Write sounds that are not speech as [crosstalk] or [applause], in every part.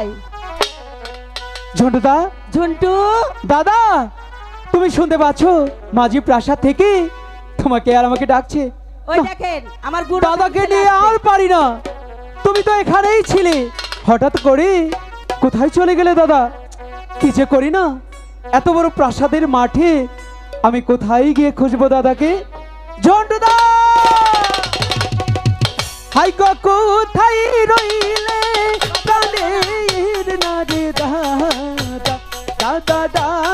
কোথায়? ঝন্টুদা ঝন্টু? দাদা তুমি শুনতে পাচ্ছ? মাঝি প্রাসাদ থেকে তোমাকে আর আমাকে ডাকছে। ওই দেখেন আমার গুরু দাদাকে নিয়ে আর পারি না। তুমি তো এখানেই ছিলে। হঠাৎ করে কোথায় চলে গেলে দাদা? কি যে করি না? এত বড় প্রাসাদের মাঠে আমি কোথায় গিয়ে খুঁজবো দাদাকে? ঝন্টুদা হাই কোথায় রইলে? না রে দাদা দাদা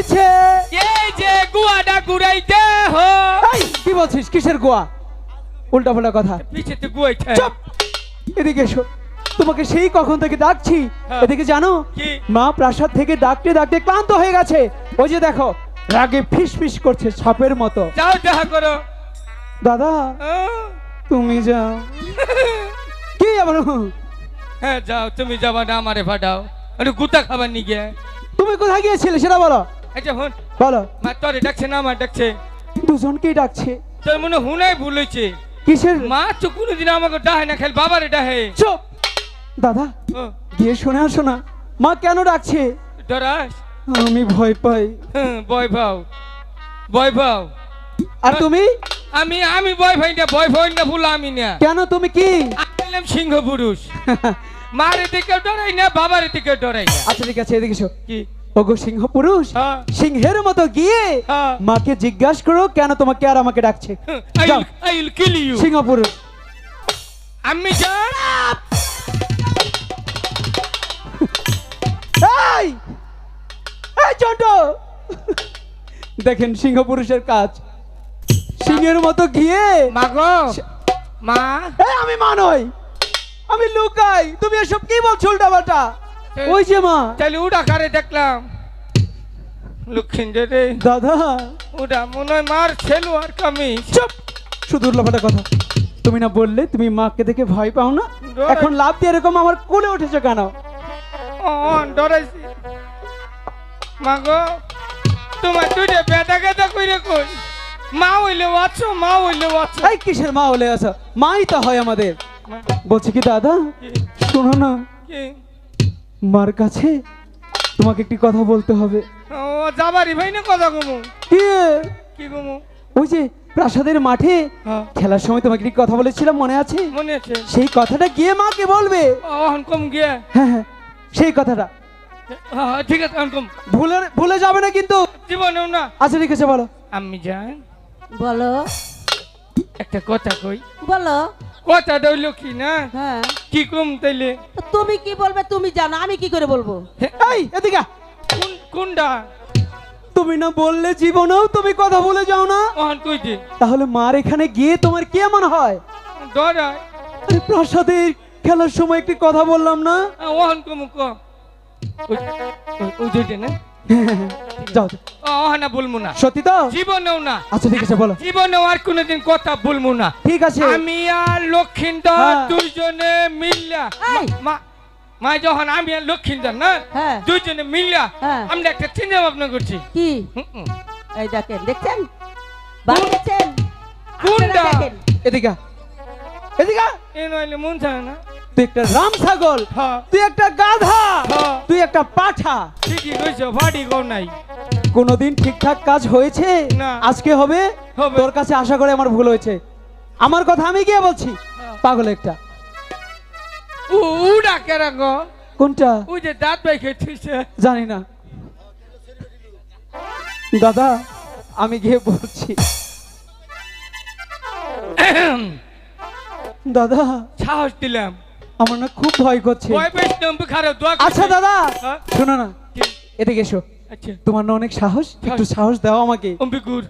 পিছে এই যে গুয়াটা ঘুরাইতে হো। এই, কি বলছিস? কিসের গোয়া? উল্টা পাল্টা কথা। পিছে তো গুয়াইতে চুপ! এদিকে এসো। তোমাকে সেই কখন থেকে ডাকছি? হ্যাঁ। এদিকে জানো? মা প্রাসাদ থেকে ডাকতে ডাকতে ক্লান্ত হয়ে গেছে। ওই যে দেখো রাগে ফিস ফিস করছে সাপের মতো। যাও দেখা করো। দাদা তুমি যাও। কি আবার? হ্যাঁ যাও তুমি যাবা না আমারে ফাটাও একটু গুতা খাবার নি গিয়ে। তুমি কোথায় গিয়েছিলে সেটা বলো। আচ্ছা হন। বলো। মা তোরে ডাকছে না আমার ডাকছে। দুজনকেই ডাকছে। তোর মনে হুনাই ভুল হয়েছে কিসের? মা তো কোনোদিন আমাকে ডাহে না খেল বাবারে ডাহে। চুপ। দাদা গিয়ে শোনা শোনা মা কেন ডাকছে? ডরাস। আমি ভয় পাই। ভয় পাও। ভয় পাও। আর তুমি? আমি আমি ভয় পাই না ভয় পাই না ভুল আমি না। কেন তুমি কি? আমি সিংহ পুরুষ [laughs] মারে থেকে ডরাই না বাবার থেকে ডরাই আচ্ছা ঠিক আছে এদিকে কি? ওগো সিংহ পুরুষ হ্যাঁ। সিংহের মতো গিয়ে হ্যাঁ। মাকে জিজ্ঞাসা করো কেন তোমাকে আর আমাকে ডাকছে। ইউ সিংহ পুরুষ আমি [laughs] [laughs] দেখেন সিংহ পুরুষের কাজ। সিংহের মতো গিয়ে মা। আমি মা নই। আমি লুকাই। তুমি এসব কি বলছো উল্টাপাল্টা? ওই যে মা। তাহলে উড়া কারে দেখলাম। রে। দাদা। মনে হয় মার ছেলু আর কামি চুপ। শুধু কথা। তুমি না বললে তুমি মাকে দেখে ভয় পাও না? এখন লাভ দিয়ে এরকম আমার কোলে উঠেছো কেন? ডরাইছি তোমার দুইটা বেদা গেদা কইরে কই? মা হইলে বাচ্চো মা হইলে বাচ্চো এই কিসের মা হলে আসা মাই তো হয় আমাদের। বলছি কি দাদা? শোনো না। কি? মার কাছে তোমাকে একটি কথা বলতে হবে। ও যাবারি ভাই না কথা কমু। কি? কি কমু? ওই যে প্রাসাদের মাঠে হ্যাঁ। খেলার সময় তোমাকে একটি কথা বলেছিলাম মনে আছে? মনে আছে। সেই কথাটা গিয়ে মাকে বলবে? অহন কম গিয়া হ্যাঁ হ্যাঁ সেই কথাটা। হ্যাঁ ঠিক আছে অহন কম। ভুলে ভুলে যাবে না কিন্তু। জীবনেও না। আচ্ছা ঠিক আছে বলো। আমি যান বলো। একটা কথা কই। বলো। কথা দইল কি না হ্যাঁ। কি কম তাইলে? তুমি কি বলবে তুমি জানো আমি কি করে বলব? এই এদিকে কোন কোনটা? তুমি না বললে জীবনেও তুমি কথা বলে যাও না। ওহন তুই তাহলে মার এখানে গিয়ে তোমার কি এমন হয়? ডরায় আরে প্রাসাদের খেলার সময় একটি কথা বললাম না? ওহন কমু ক। ওই- ওই- ওই না। যাও যাও। ওহনা বলব না সত্যি তো জীবনেও না আচ্ছা ঠিক আছে বলো জীবনেও আর কোনোদিন কথা বলব না ঠিক আছে আমি আর লক্ষিন্দর হ্যাঁ। দুইজনে মিল্লা মা মা যখন আমি আর লক্ষিন্দর না হ্যাঁ। দুইজনে মিল্লা হ্যাঁ। আমরা একটা চিন্তা ভাবনা করছি কি। এই দেখেন দেখছেন বাড়ি দেখছেন কোনটা? এদিকে। এদিকে এ নইলে মন চায় না। তুই একটা রাম ছাগল হ্যাঁ। তুই একটা গাধা হ্যাঁ। তুই একটা পাঠা। ঠিকই কইছো ভাড়ি গো নাই। কোনোদিন ঠিকঠাক কাজ হয়েছে? না। আজকে হবে। তোর কাছে আশা করে আমার ভুল হয়েছে। আমার কথা আমি গিয়ে বলছি? পাগল একটা। ও উড়া কেরা গো। কোনটা? ও যে দাঁত খেয়েছে। জানি না। দাদা আমি গিয়ে বলছি। দাদা সাহস দিলাম। আমার না খুব ভয় করছে। ভয় পেয়েছ নম্বর খারাপ দোয়া আচ্ছা দাদা। হ্যাঁ? শোনো না? এদিকে এসো। আচ্ছা। তোমার না অনেক সাহস একটু সাহস। দাও আমাকে। অম্বিকুর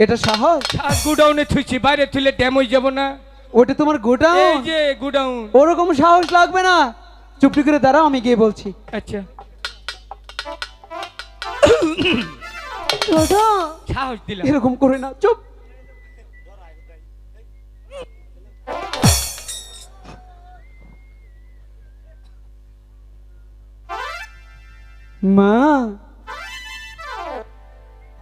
এটা সাহস? গুডাউনে থুইছি বাইরে থুলে ড্যাম হয়ে যাব না। ওটা তোমার গোডাউন? এই যে গুডাউন। ওরকম সাহস লাগবে না। চুপটি করে দাঁড়াও আমি গিয়ে বলছি। আচ্ছা। দাদা। সাহস দিলাম। এরকম করে না চুপ। মা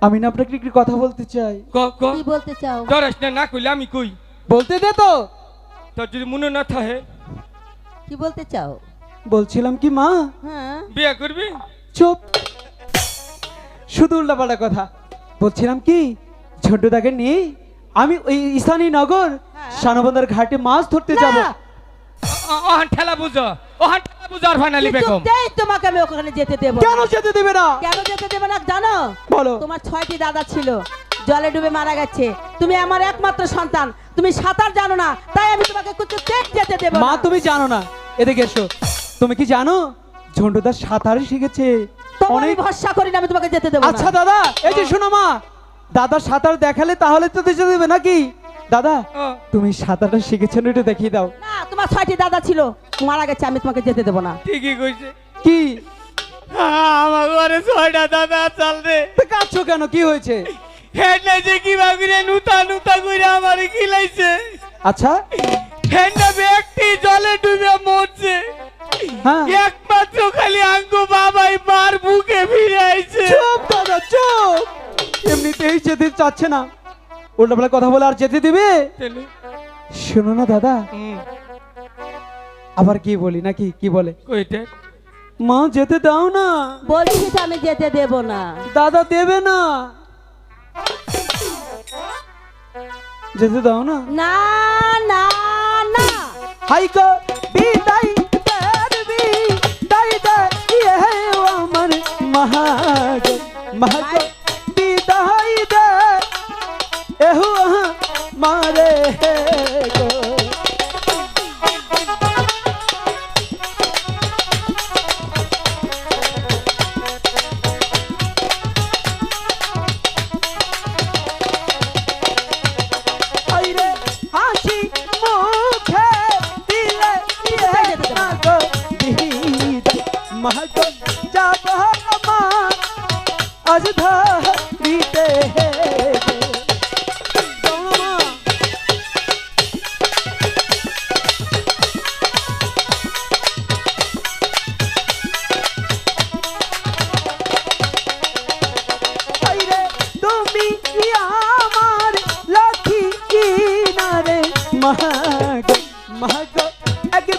আমি না আপনাকে একটি কথা বলতে চাই। ক ক। কি বলতে চাও? ডরাস না না কইলে আমি কই? বলতে দে তো। তোর যদি মনে না থাকে। কি বলতে চাও? বলছিলাম কি মা? হ্যাঁ। বিয়ে করবি? চুপ। শুধু উল্টাপাল্টা কথা। বলছিলাম কি ছোটদাকে নিয়ে আমি ওই ইসানি নগর হ্যাঁ। সানবন্দর ঘাটে মাছ ধরতে যাব। না, অ- ঠেলা বুঝো ঠেলা বুঝো আর ফাইনালি বেগম। কিছুতেই তোমাকে আমি ওখানে যেতে দেবো। কেন যেতে দেবে না? কেন যেতে দেবো না জানো? বলো। তোমার ছয়টি দাদা ছিল জলে ডুবে মারা গেছে। তুমি আমার একমাত্র সন্তান তুমি সাঁতার জানো না তাই আমি তোমাকে কিছুতেই যেতে দেবো মা তুমি জানো না। এদিকে এসো। তুমি কি জানো? ঝন্টুদা সাঁতার শিখেছে। অনেক ভরসা করি না আমি তোমাকে যেতে দেবো আচ্ছা দাদা এই যে শোনো মা দাদা সাঁতার দেখালে তাহলে তো যেতে দেবে নাকি? দাদা তুমি সাঁতারটা শিখেছেন একটু দেখিয়ে দাও। না তোমার ছয়টি দাদা ছিল। মারা গেছে আমি তোমাকে যেতে দেবো না। ঠিকই কইছে। কি? আমার ঘরে ছয়টা দাদা চাল রে। কাঁদছো কেন? কি হয়েছে? হেড নাইছে কি বাগুরে নুতা নুতা কইরা আমারে খিলাইছে। আচ্ছা। হেডটা ব্যক্তি জলে ডুবে মরছে। হ্যাঁ। একমাত্র খালি আঙ্গু বাবাই মার বুকে ফিরে আইছে চুপ দাদা চুপ। এমনিতেই যেতে চাচ্ছে না। উল্টাপাল্টা কথা বলে আর যেতে দিবে? শোনো না দাদা। আবার কি বলি নাকি? কি বলে? মা যেতে দাও না। বলছি তো আমি যেতে দেবো না। দাদা দেবে না। যেতে দাও না। না না না। হাইকো বিদায় করবি দাই দে ইয়ে হে ও আমার মহাগ মহাগ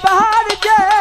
একবার যে